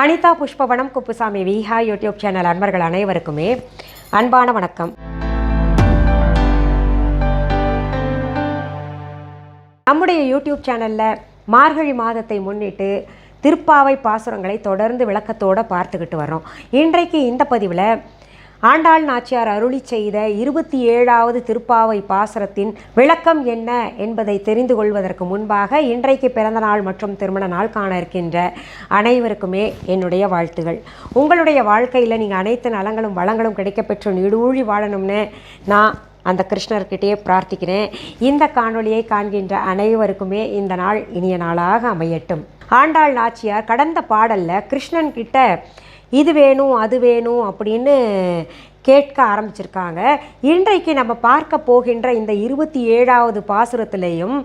Anitha Pushpavanam Kuppusamy Viha YouTube channel அன்பர்கள் அனைவருக்குமே அன்பான வணக்கம். நம்முடைய யூடியூப் சேனலில் மார்கழி மாதத்தை முன்னிட்டு திருப்பாவை பாசுரங்களை தொடர்ந்து விளக்கத்தோடு பார்த்துக்கிட்டு வர்றோம். இன்றைக்கு இந்த பதிவில் ஆண்டாள் நாச்சியார் அருளி செய்த இருபத்தி ஏழாவது திருப்பாவை பாசரத்தின் விளக்கம் என்ன என்பதை தெரிந்து கொள்வதற்கு முன்பாக இன்றைக்கு பிறந்த நாள் மற்றும் திருமண நாள் காண இருக்கின்ற அனைவருக்குமே என்னுடைய வாழ்த்துகள். உங்களுடைய வாழ்க்கையில் நீங்கள் அனைத்து நலங்களும் வளங்களும் கிடைக்கப்பெற்று நீடூழி வாழணும்னு நான் அந்த கிருஷ்ணர்கிட்டயே பிரார்த்திக்கிறேன். இந்த காணொளியை காண்கின்ற அனைவருக்குமே இந்த நாள் இனிய நாளாக அமையட்டும். ஆண்டாள் நாச்சியார் கடந்த பாடலில் கிருஷ்ணன் கிட்ட இது வேணும் அது வேணும் அப்படின்னு கேட்க ஆரம்பிச்சிருக்காங்க. இன்றைக்கு நம்ம பார்க்க போகின்ற இந்த இருபத்தி ஏழாவது பாசுரத்திலையும்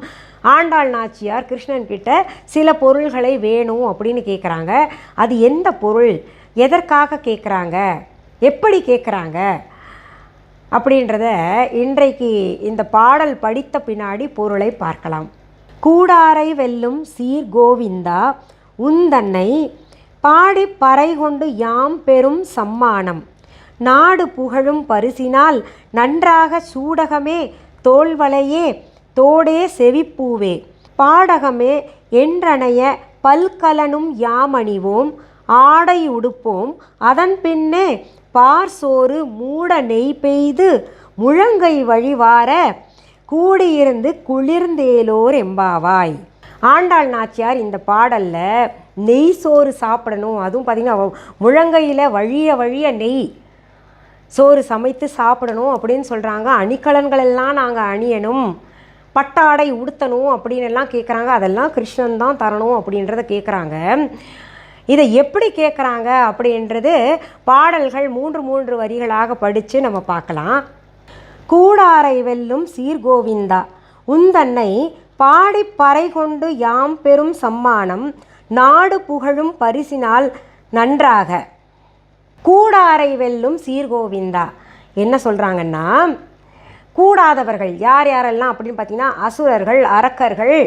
ஆண்டாள் நாச்சியார் கிருஷ்ணன் கிட்ட சில பொருள்களை வேணும் அப்படின்னு கேட்குறாங்க அது எந்த பொருள்? எதற்காக கேட்குறாங்க எப்படி கேட்குறாங்க அப்படின்றத இன்றைக்கு இந்த பாடல் படித்த பின்னாடி பொருளை பார்க்கலாம். கூடாரை வெல்லும் சீர் கோவிந்தா உந்தன்னை பாடி பறை கொண்டு யாம் பெரும் சம்மானம். நாடு புகழும் பரிசினால் நன்றாக சூடகமே தோல்வளையே தோடே செவிப்பூவே. பாடகமே என்றனைய பல்கலனும் யாமணிவோம் ஆடை உடுப்போம். அதன் பின்னே பார்சோறு மூட நெய் பெய்து முழங்கை வழிவார கூடியிருந்து குளிர்ந்தேலோர் எம்பாவாய். ஆண்டாள் நாச்சியார் இந்த பாடலில் நெய் சோறு சாப்பிடணும். அதுவும் பார்த்திங்கன்னா முழங்கையில் வழிய வழிய நெய் சோறு சமைத்து சாப்பிடணும் அப்படின்னு சொல்கிறாங்க அணிகலன்கள் எல்லாம் நாங்கள் அணியணும். பட்டாடை உடுத்தணும் அப்படின்னு எல்லாம் கேட்குறாங்க அதெல்லாம் கிருஷ்ணன் தான் தரணும் அப்படின்றத கேட்குறாங்க இதை எப்படி கேட்குறாங்க அப்படின்றது பாடல்கள் மூன்று மூன்று வரிகளாக படித்து நம்ம பார்க்கலாம். கூடாரை வெல்லும் சீர்கோவிந்தா உந்தன்னை பாடி பறை கொண்டு யாம் பெரும் சம்மானம் நாடு புகழும் பரிசினால் நன்றாக. கூடாரை வெல்லும் சீர்கோவிந்தா. என்ன சொல்கிறாங்கன்னா கூடாதவர்கள் யார் யாரெல்லாம் அப்படின்னு பார்த்தீங்கன்னா அசுரர்கள் அரக்கர்கள்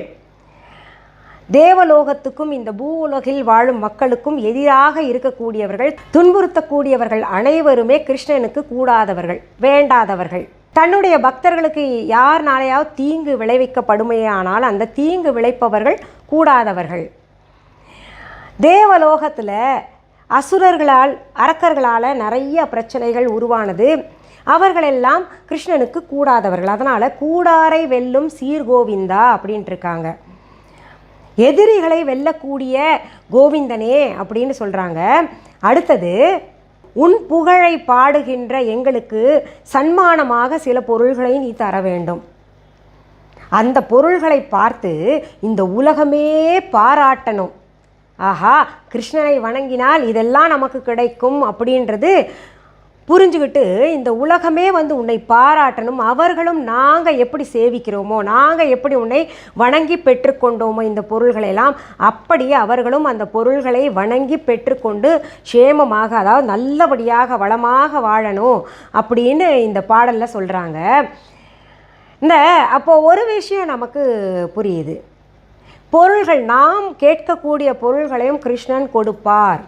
தேவலோகத்துக்கும் இந்த பூவுலகில் வாழும் மக்களுக்கும் எதிராக இருக்கக்கூடியவர்கள் துன்புறுத்தக்கூடியவர்கள் அனைவருமே கிருஷ்ணனுக்கு கூடாதவர்கள் வேண்டாதவர்கள். தன்னுடைய பக்தர்களுக்கு யார்னாலேயாவது தீங்கு விளைவிக்கப்படுமையானால் அந்த தீங்கு விளைப்பவர்கள் கூடாதவர்கள். தேவலோகத்தில் அசுரர்களால் அரக்கர்களால் நிறைய பிரச்சனைகள் உருவானது. அவர்களெல்லாம் கிருஷ்ணனுக்கு கூடாதவர்கள். அதனால் கூடாரை வெல்லும் சீர்கோவிந்தா அப்படின்ட்டு இருக்காங்க. எதிரிகளை வெல்லக்கூடிய கோவிந்தனே அப்படின்னு சொல்கிறாங்க அடுத்தது உன் புகழை பாடுகின்ற எங்களுக்கு சன்மானமாக சில பொருள்களை நீ தர வேண்டும். அந்த பொருள்களை பார்த்து இந்த உலகமே பாராட்டணும். ஆஹா கிருஷ்ணனை வணங்கினால் இதெல்லாம் நமக்கு கிடைக்கும் அப்படின்றது புரிஞ்சுக்கிட்டு இந்த உலகமே வந்து உன்னை பாராட்டணும். அவர்களும் நாங்கள் எப்படி சேவிக்கிறோமோ நாங்கள் எப்படி உன்னை வணங்கி பெற்றுக்கொண்டோமோ இந்த பொருள்களையெல்லாம் அப்படி அவர்களும் அந்த பொருள்களை வணங்கி பெற்றுக்கொண்டு சேமமாக அதாவது நல்லபடியாக வளமாக வாழணும் அப்படின்னு இந்த பாடலில் சொல்கிறாங்க இந்த அப்போது ஒரு விஷயம் நமக்கு புரியுது. பொருள்கள் நாம் கேட்கக்கூடிய பொருள்களையும் கிருஷ்ணன் கொடுப்பார்.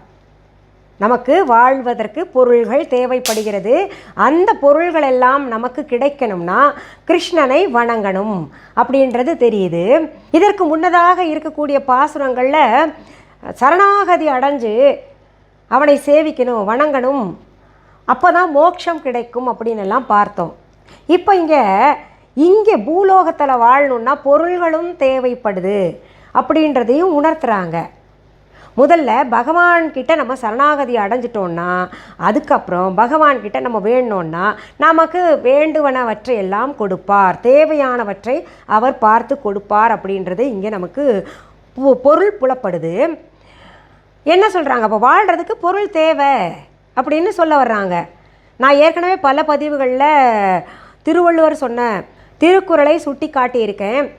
நமக்கு வாழ்வதற்கு பொருள்கள் தேவைப்படுகிறது. அந்த பொருள்கள் எல்லாம் நமக்கு கிடைக்கணும்னா கிருஷ்ணனை வணங்கணும் அப்படின்றது தெரியுது. இதற்கு முன்னதாக இருக்கக்கூடிய பாசுரங்களில் சரணாகதி அடைஞ்சு அவனை சேவிக்கணும் வணங்கணும். அப்போ தான் மோட்சம் கிடைக்கும் அப்படின்னு எல்லாம் பார்த்தோம். இப்போ இங்கே இங்கே பூலோகத்தில் வாழணுன்னா பொருள்களும் தேவைப்படுது. அப்படின்றதையும் உணர்த்துறாங்க. முதல்ல பகவான்கிட்ட நம்ம சரணாகதி அடைஞ்சிட்டோன்னா அதுக்கப்புறம் பகவான்கிட்ட நம்ம வேணும்னா நமக்கு வேண்டுவனவற்றை எல்லாம் கொடுப்பார். தேவையானவற்றை அவர் பார்த்து கொடுப்பார் அப்படின்றது இங்கே நமக்கு பொ- பொருள் புலப்படுது. என்ன சொல்கிறாங்க அப்போ வாழ்கிறதுக்கு பொருள் தேவை அப்படின்னு சொல்ல வர்றாங்க. நான் ஏற்கனவே பல பதிவுகளில் திருவள்ளுவர் சொன்ன திருக்குறளை சுட்டி காட்டியிருக்கேன்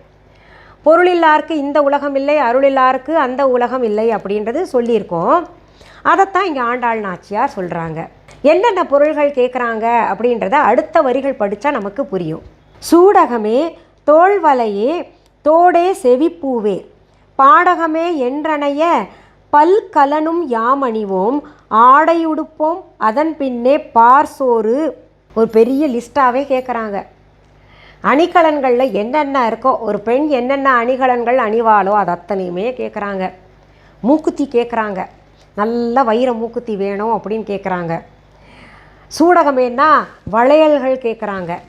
பொருளில்லாருக்கு இந்த உலகம் இல்லை அருளில்லாருக்கு அந்த உலகம் இல்லை அப்படின்றது சொல்லியிருக்கோம். அதைத்தான் இங்கே ஆண்டாள் நாச்சியார் சொல்கிறாங்க என்னென்ன பொருள்கள் கேட்குறாங்க அப்படின்றத அடுத்த வரிகள் படித்தா நமக்கு புரியும். சூடகமே தோல்வலையே தோடே செவிப்பூவே. பாடகமே என்றனைய பல்கலனும் யாமணிவோம். ஆடையுடுப்போம் அதன் பின்னே பார்சோறு. ஒரு பெரிய லிஸ்ட்டாகவே கேட்குறாங்க அணிகலன்களில் என்னென்ன இருக்கோ ஒரு பெண் என்னென்ன அணிகலன்கள் அணிவாளோ அது அத்தனையுமே கேட்குறாங்க மூக்குத்தி கேட்குறாங்க நல்ல வைர மூக்குத்தி வேணும் அப்படின்னு கேட்குறாங்க சூடகமேன்னா வளையல்கள் கேட்குறாங்க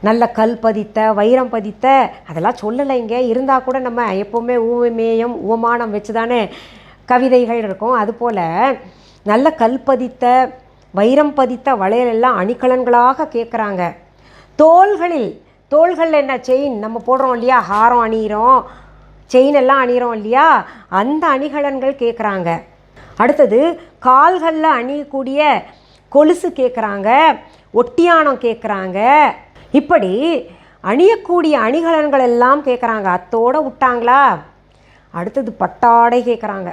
நல்ல கல் பதித்த வைரம் பதித்த அதெல்லாம் சொல்லலைங்க. இருந்தால் கூட நம்ம எப்போவுமே ஊமேயம் உவமானம் வச்சு தானே கவிதைகள் இருக்கும். அதுபோல் நல்ல கல் பதித்த வைரம் பதித்த வளையல் எல்லாம் அணிகலன்களாக கேட்குறாங்க தோள்களில் தோள்களில் என்ன செயின் நம்ம போடுறோம் இல்லையா? ஹாரம் அணிகிறோம் செயின் எல்லாம் அணிகிறோம் இல்லையா? அந்த அணிகலன்கள் கேட்குறாங்க அடுத்தது கால்களில் அணியக்கூடிய கொலுசு கேட்குறாங்க ஒட்டியானம் கேட்குறாங்க இப்படி அணியக்கூடிய அணிகலன்கள் எல்லாம் கேட்குறாங்க அத்தோட விட்டாங்களா? அடுத்தது பட்டாடை கேட்குறாங்க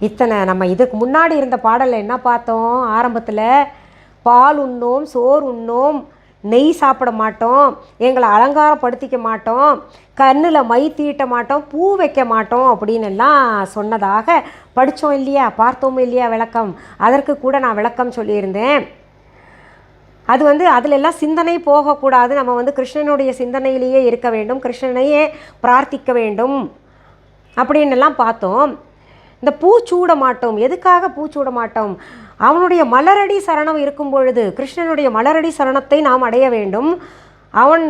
இத்தனை நம்ம இதுக்கு முன்னாடி இருந்த பாடலில் என்ன பார்த்தோம்? ஆரம்பத்தில் பால் உண்ணோம் சோறு உண்ணோம் நெய் சாப்பிட மாட்டோம் எங்களை அலங்காரப்படுத்திக்க மாட்டோம் கண்ணில் மை தீட்ட மாட்டோம் பூ வைக்க மாட்டோம் அப்படின்னு எல்லாம் சொன்னதாக படித்தோம் இல்லையா? பார்த்தோம் இல்லையா விளக்கம்? அதற்கு கூட நான் விளக்கம் சொல்லியிருந்தேன். அது வந்து அதில் எல்லாம் சிந்தனை போகக்கூடாது. நம்ம வந்து கிருஷ்ணனுடைய சிந்தனையிலேயே இருக்க வேண்டும் கிருஷ்ணனையே பிரார்த்திக்க வேண்டும் அப்படின்னு எல்லாம் பார்த்தோம். இந்த பூ சூட மாட்டோம். எதுக்காக பூ சூட மாட்டோம்? அவனுடைய மலரடி சரணம் இருக்கும் பொழுது கிருஷ்ணனுடைய மலரடி சரணத்தை நாம் அடைய வேண்டும். அவன்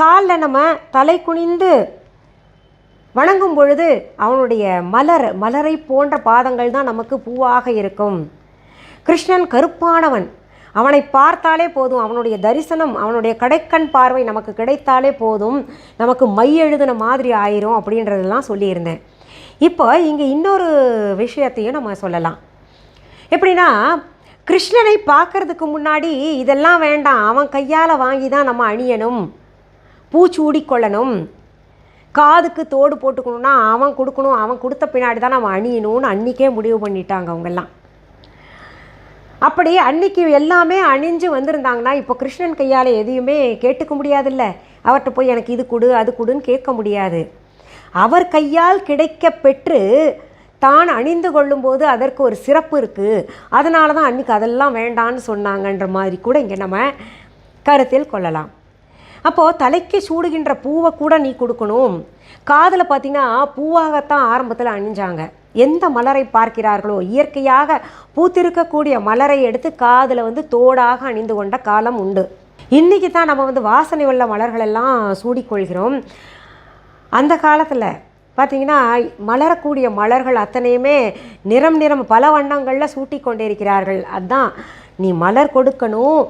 காலில் நம்ம தலை குனிந்து வணங்கும் பொழுது அவனுடைய மலர் மலரை போன்ற பாதங்கள் தான் நமக்கு பூவாக இருக்கும். கிருஷ்ணன் கருப்பானவன். அவனை பார்த்தாலே போதும். அவனுடைய தரிசனம் அவனுடைய கடைக்கண் பார்வை நமக்கு கிடைத்தாலே போதும். நமக்கு மை எழுதின மாதிரி ஆயிரும் அப்படின்றதெல்லாம் சொல்லியிருந்தேன். இப்போ இங்கே இன்னொரு விஷயத்தையும் நம்ம சொல்லலாம். எப்படின்னா கிருஷ்ணனை பார்க்கறதுக்கு முன்னாடி இதெல்லாம் வேண்டாம். அவன் கையால் வாங்கி தான் நம்ம அணியணும். பூச்சூடிக்கொள்ளணும் காதுக்கு தோடு போட்டுக்கணும்னா அவன் கொடுக்கணும். அவன் கொடுத்த பின்னாடி தான் நம்ம அணியணும்னு அன்றைக்கே முடிவு பண்ணிட்டாங்க அவங்கெல்லாம். அப்படி அன்னைக்கு எல்லாமே அணிஞ்சு வந்திருந்தாங்கன்னா இப்போ கிருஷ்ணன் கையால் எதையுமே கேட்டுக்க முடியாதுல்ல. அவர்கிட்ட போய் எனக்கு இது கொடு அது கொடுன்னு கேட்க முடியாது. அவர் கையால் கிடைக்க பெற்று தான் அணிந்து கொள்ளும்போது அதற்கு ஒரு சிறப்பு இருக்குது அதனால தான் அன்றைக்கி அதெல்லாம் வேண்டான்னு சொன்னாங்கன்ற மாதிரி கூட இங்கே நம்ம கருத்தில் கொள்ளலாம். அப்போது தலைக்கு சூடுகின்ற பூவை கூட நீ கொடுக்கணும். காதில் பார்த்தீங்கன்னா பூவாகத்தான் ஆரம்பத்தில் அணிஞ்சாங்க. எந்த மலரை பார்க்கிறார்களோ? இயற்கையாக பூத்திருக்கக்கூடிய மலரை எடுத்து காதில் வந்து தோடாக அணிந்து கொண்ட காலம் உண்டு. இன்றைக்கி தான் நம்ம வந்து வாசனை உள்ள மலர்களெல்லாம் சூடிக்கொள்கிறோம். அந்த காலத்தில் பார்த்தீங்கன்னா மலரக்கூடிய மலர்கள் அத்தனையுமே நிறம் நிறம் பல வண்ணங்களில் சூட்டி கொண்டிருக்கிறார்கள். அதுதான் நீ மலர் கொடுக்கணும்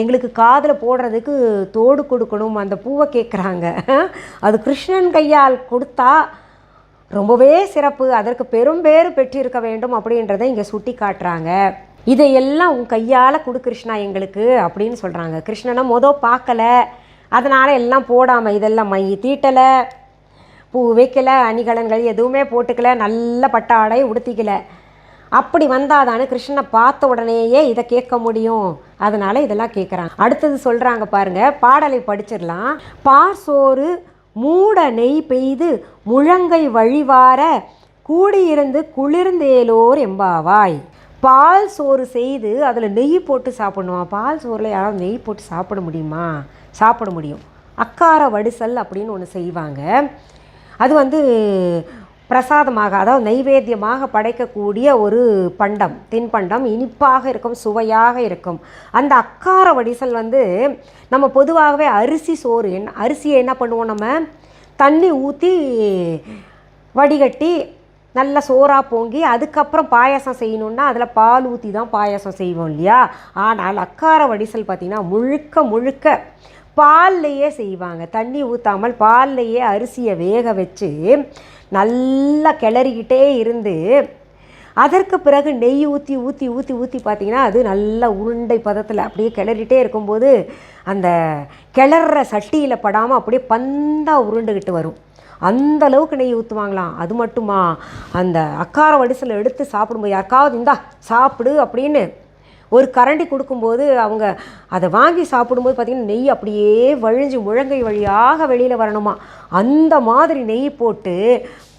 எங்களுக்கு காதில் போடுறதுக்கு தோடு கொடுக்கணும் அந்த பூவை கேட்குறாங்க அது கிருஷ்ணன் கையால் கொடுத்தா ரொம்பவே சிறப்பு. அதற்கு பெரும் பேர் பெற்றிருக்க வேண்டும் அப்படின்றத இங்கே சுட்டி காட்டுறாங்க. இதையெல்லாம் உன் கையால் கொடு கிருஷ்ணா எங்களுக்கு அப்படின்னு சொல்கிறாங்க கிருஷ்ணனை மொதல் பார்க்கல. அதனால் எல்லாம் போடாமல் இதெல்லாம் மை தீட்டலை. பூ வைக்கல அணிகலன்கள் எதுவுமே போட்டுக்கல நல்ல பட்டாடை உடுத்திக்கல. அப்படி வந்தாதானே கிருஷ்ணனை பார்த்த உடனேயே இதை கேட்க முடியும். அதனால இதெல்லாம் கேட்குறாங்க அடுத்தது சொல்கிறாங்க பாருங்க பாடலை படிச்சிடலாம். பாசோறு மூட நெய் பெய்து முழங்கை வழிவார கூடியிருந்து குளிர்ந்தேலோர் எம்பாவாய். பால் சோறு செய்து அதில் நெய் போட்டு சாப்பிடணுமா? பால் சோறில் யாராவது நெய் போட்டு சாப்பிட முடியுமா? சாப்பிட முடியும். அக்கார வடிசல் அப்படின்னு ஒன்று செய்வாங்க. அது வந்து பிரசாதமாக அதாவது நைவேத்தியமாக படைக்கக்கூடிய ஒரு பண்டம் தின்பண்டம் இனிப்பாக இருக்கும் சுவையாக இருக்கும். அந்த அக்கார வடிசல் வந்து நம்ம பொதுவாகவே அரிசி சோறு என் அரிசியை என்ன பண்ணுவோம் நம்ம? தண்ணி ஊற்றி வடிகட்டி நல்ல சோறாக பொங்கி அதுக்கப்புறம் பாயாசம் செய்யணுன்னா அதில் பால் ஊற்றி தான் பாயசம் செய்வோம் இல்லையா? ஆனால் அக்கார வடிசல் பார்த்திங்கன்னா முழுக்க முழுக்க பால்லையே செய்வாங்க. தண்ணி ஊற்றாமல் பால்லையே அரிசியை வேக வச்சு நல்லா கிளறிக்கிட்டே இருந்து அதற்கு பிறகு நெய் ஊற்றி ஊற்றி ஊற்றி ஊற்றி பார்த்தீங்கன்னா அது நல்லா உருண்டை பதத்தில் அப்படியே கிளறிட்டே இருக்கும்போது அந்த கிளற சட்டியில் படாமல் அப்படியே பந்தாக உருண்டுக்கிட்டு வரும். அந்த அளவுக்கு நெய் ஊற்றுவாங்களாம் அது மட்டுமா? அந்த அக்கார வடிசில் எடுத்து சாப்பிடும்போது யாருக்காவது இந்தா சாப்பிடு அப்படின்னு ஒரு கரண்டி கொடுக்கும்போது அவங்க அதை வாங்கி சாப்பிடும்போது பார்த்திங்கன்னா நெய் அப்படியே வழிஞ்சு முழங்கை வழியாக வெளியில் வரணுமா? அந்த மாதிரி நெய் போட்டு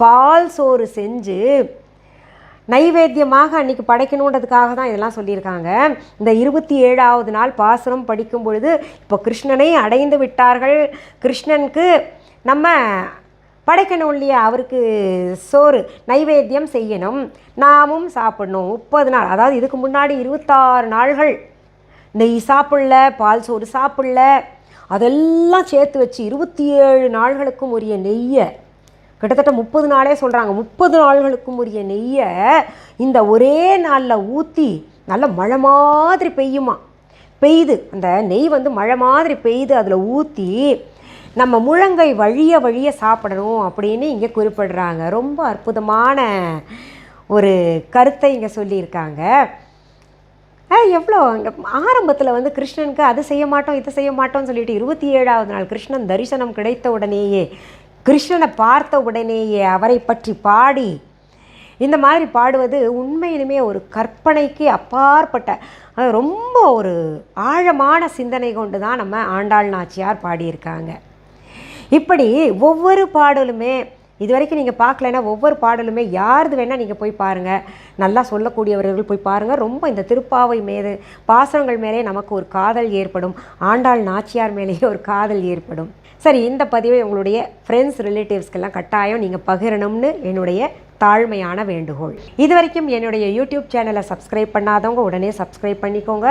பால் சோறு செஞ்சு நைவேத்தியமாக அன்னைக்கு படைக்கணுன்றதுக்காக தான் இதெல்லாம் சொல்லியிருக்காங்க. இந்த இருபத்தி ஏழாவது நாள் பாசுரம் படிக்கும் பொழுது இப்போ கிருஷ்ணனை அடைந்து விட்டார்கள். கிருஷ்ணனுக்கு நம்ம படைக்கணும் இல்லையா? அவருக்கு சோறு நைவேத்தியம் செய்யணும். நாமும் சாப்பிடணும். முப்பது நாள் அதாவது இதுக்கு முன்னாடி இருபத்தாறு நாள்கள். நெய் சாப்பிடல பால் சோறு சாப்பிடல. அதெல்லாம் சேர்த்து வச்சு இருபத்தி ஏழு நாள்களுக்கும் உரிய நெய்யை கிட்டத்தட்ட முப்பது நாளே சொல்கிறாங்க முப்பது நாள்களுக்கும் உரிய நெய்யை இந்த ஒரே நாளில் ஊற்றி நல்ல மழை மாதிரி பெய்யுமா? பெய்யுது. அந்த நெய் வந்து மழை மாதிரி பெய்து அதில் ஊற்றி நம்ம முழங்கை வழிய வழிய சாப்பிடணும் அப்படின்னு இங்கே குறிப்பிடுறாங்க. ரொம்ப அற்புதமான ஒரு கருத்தை இங்கே சொல்லியிருக்காங்க. எவ்வளோ? இங்கே ஆரம்பத்தில் வந்து கிருஷ்ணனுக்கு அது செய்ய மாட்டோம் இது செய்ய மாட்டோம்னு சொல்லிட்டு இருபத்தி ஏழாவது நாள் கிருஷ்ணன் தரிசனம் கிடைத்த உடனேயே கிருஷ்ணனை பார்த்த உடனேயே அவரை பற்றி பாடி இந்த மாதிரி பாடுவது உண்மையிலுமே ஒரு கற்பனைக்கு அப்பாற்பட்ட ரொம்ப ஒரு ஆழமான சிந்தனை கொண்டு தான் நம்ம ஆண்டாள் நாச்சியார் பாடியிருக்காங்க. இப்படி ஒவ்வொரு பாடலுமே இது வரைக்கும் நீங்கள் பார்க்கலன்னா ஒவ்வொரு பாடலுமே யாருது வேணால் நீங்கள் போய் பாருங்கள் நல்லா சொல்லக்கூடியவர்கள் போய் பாருங்கள் ரொம்ப இந்த திருப்பாவை மேது பாசனங்கள் மேலே நமக்கு ஒரு காதல் ஏற்படும். ஆண்டாள் நாச்சியார் மேலேயே ஒரு காதல் ஏற்படும். சரி இந்த பதிவை உங்களுடைய ஃப்ரெண்ட்ஸ் ரிலேட்டிவ்ஸ்க்கெல்லாம் கட்டாயம் நீங்கள் பகிரணும்னு என்னுடைய தாழ்மையான வேண்டுகோள். இது வரைக்கும் என்னுடைய யூடியூப் சேனலை சப்ஸ்கிரைப் பண்ணாதவங்க உடனே சப்ஸ்கிரைப் பண்ணிக்கோங்க.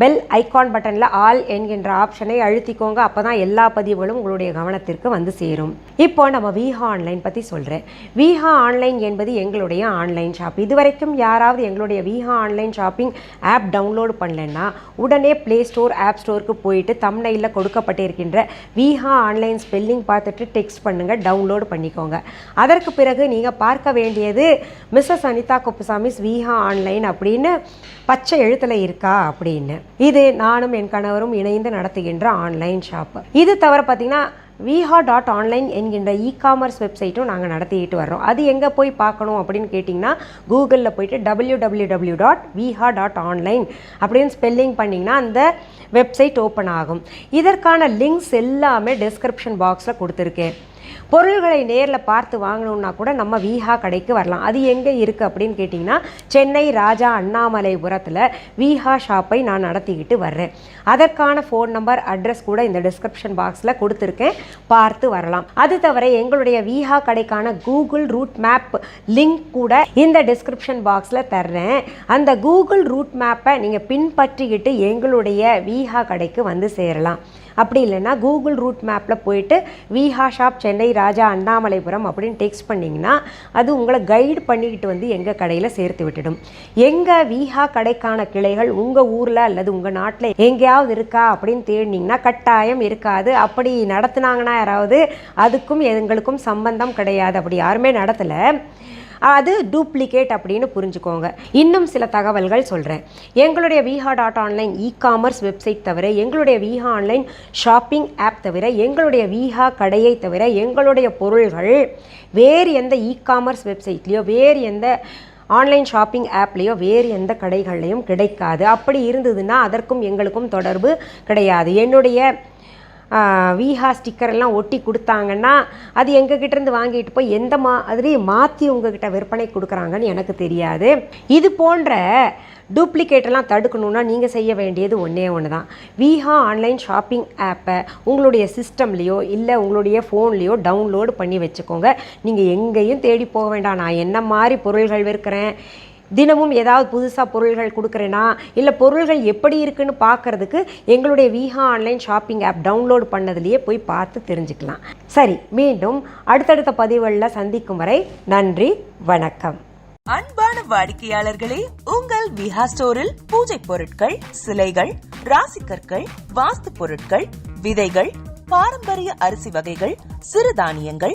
பெல் ஐகான் பட்டனில் ஆல் என்கின்ற ஆப்ஷனை அழுத்திக்கோங்க. அப்போ தான் எல்லா பதிவுகளும் உங்களுடைய கவனத்திற்கு வந்து சேரும். இப்போ நம்ம விஹா ஆன்லைன் பற்றி சொல்கிறேன் விஹா ஆன்லைன் என்பது எங்களுடைய ஆன்லைன் ஷாப் இது வரைக்கும் யாராவது எங்களுடைய Viha online shopping app download பண்ணலன்னா உடனே ப்ளே ஸ்டோர் ஆப் ஸ்டோருக்கு போயிட்டு தம்னையில் கொடுக்கப்பட்டிருக்கின்ற விஹா ஆன்லைன் ஸ்பெல்லிங் பார்த்துட்டு டெக்ஸ்ட் பண்ணுங்கள் டவுன்லோட் பண்ணிக்கோங்க. அதற்கு பிறகு நீங்கள் பார்க்க வேண்டியது மிஸ்ஸஸ் அனிதா குப்புசாமிஸ் விஹா ஆன்லைன் அப்படின்னு பச்சை எழுத்தில் இருக்கா அப்படின்னு. இது நானும் என் கணவரும் இணைந்து நடத்துகின்ற ஆன்லைன் ஷாப்பு. இது தவிர பார்த்தீங்கன்னா விஹா டாட் ஆன்லைன் என்கின்ற இ காமர்ஸ் வெப்சைட்டும் நாங்கள் நடத்திக்கிட்டு வர்றோம். அது எங்கே போய் பார்க்கணும் அப்படின்னு கேட்டிங்கன்னா கூகுளில் போயிட்டு W W W dot Viha dot online அப்படின்னு ஸ்பெல்லிங் பண்ணிங்கன்னா அந்த வெப்சைட் ஓப்பன் ஆகும். இதற்கான லிங்க்ஸ் எல்லாமே டிஸ்கிரிப்ஷன் பாக்ஸில் கொடுத்துருக்கேன். பொருள்களை நேரில் பார்த்து வாங்கணுன்னா கூட நம்ம விஹா கடைக்கு வரலாம். அது எங்கே இருக்குது அப்படின்னு கேட்டிங்கன்னா சென்னை ராஜா அண்ணாமலைபுரத்தில் விஹா ஷாப்பை நான் நடத்திக்கிட்டு வர்றேன். அதற்கான ஃபோன் நம்பர் அட்ரஸ் கூட இந்த டிஸ்கிரிப்ஷன் பாக்ஸில் கொடுத்துருக்கேன். பார்த்து வரலாம். அது தவிர எங்களுடைய விஹா கடைக்கான கூகுள் ரூட் மேப் லிங்க் கூட இந்த டிஸ்கிரிப்ஷன் பாக்ஸில் தர்றேன். அந்த கூகுள் ரூட் மேப்பை நீங்கள் பின்பற்றிக்கிட்டு எங்களுடைய விஹா கடைக்கு வந்து சேரலாம். அப்படி இல்லைன்னா கூகுள் ரூட் மேப்பில் போயிட்டு விஹா ஷாப் சென்னை ராஜா அண்ணாமலைபுரம் அப்படின்னு டெக்ஸ்ட் பண்ணிங்கன்னா அது உங்களை கைடு பண்ணிக்கிட்டு வந்து எங்கள் கடையில் சேர்த்து விட்டுடும். எங்கள் விஹா கடைக்கான கிளைகள் உங்கள் ஊரில் அல்லது உங்கள் நாட்டில் எங்கேயாவது இருக்கா அப்படின்னு தேடினீங்கன்னா கட்டாயம் இருக்காது. அப்படி நடத்துனாங்கன்னா யாராவது அதுக்கும் எங்களுக்கும் சம்பந்தம் கிடையாது. அப்படி யாருமே நடத்தலை. அது டூப்ளிகேட் அப்படின்னு புரிஞ்சுக்கோங்க. இன்னும் சில தகவல்கள் சொல்கிறேன் எங்களுடைய Viha dot online e commerce website தவிர எங்களுடைய விஹா ஆன்லைன் ஷாப்பிங் ஆப் தவிர எங்களுடைய விஹா கடையை தவிர எங்களுடைய பொருள்கள் வேறு எந்த இ காமர்ஸ் வெப்சைட்லேயோ வேறு எந்த ஆன்லைன் ஷாப்பிங் ஆப்லேயோ வேறு எந்த கடைகள்லையும் கிடைக்காது. அப்படி இருந்ததுன்னா அதற்கும் எங்களுக்கும் தொடர்பு கிடையாது. என்னுடைய விஹா ஸ்டிக்கர் எல்லாம் ஒட்டி கொடுத்தாங்கன்னா அது எங்ககிட்ட இருந்து வாங்கிட்டு போய் எந்த மாதிரி மாற்றி உங்ககிட்ட விற்பனை கொடுக்குறாங்கன்னு எனக்கு தெரியாது. இது போன்ற டூப்ளிகேட்டெல்லாம் தடுக்கணுன்னா தடுக்கணும்னா நீங்கள் செய்ய வேண்டியது ஒன்றே ஒன்று தான் விஹா ஆன்லைன் ஷாப்பிங் ஆப்பை உங்களுடைய சிஸ்டம்லேயோ இல்லை உங்களுடைய ஃபோன்லேயோ டவுன்லோடு பண்ணி வச்சுக்கோங்க. நீங்கள் எங்கேயும் தேடி போக வேண்டாம். நான் என்ன மாதிரி பொருள்கள் விற்கிறேன்? தினமும் ஏதாவது புதுசாக பொருள்கள் கொடுக்குறேனா? இல்லை பொருள்கள் எப்படி இருக்குன்னு பார்க்கறதுக்கு எங்களுடைய Viha online shopping app download பண்ணதுலேயே போய் பார்த்து தெரிஞ்சுக்கலாம். சரி மீண்டும் அடுத்தடுத்த பதிவுகளில் சந்திக்கும் வரை நன்றி வணக்கம். அன்பான வாடிக்கையாளர்களே உங்கள் விஹா ஸ்டோரில் பூஜை பொருட்கள் சிலைகள் ராசிக்கற்கள் வாஸ்து பொருட்கள் விதைகள் பாரம்பரிய அரிசி வகைகள் சிறுதானியங்கள்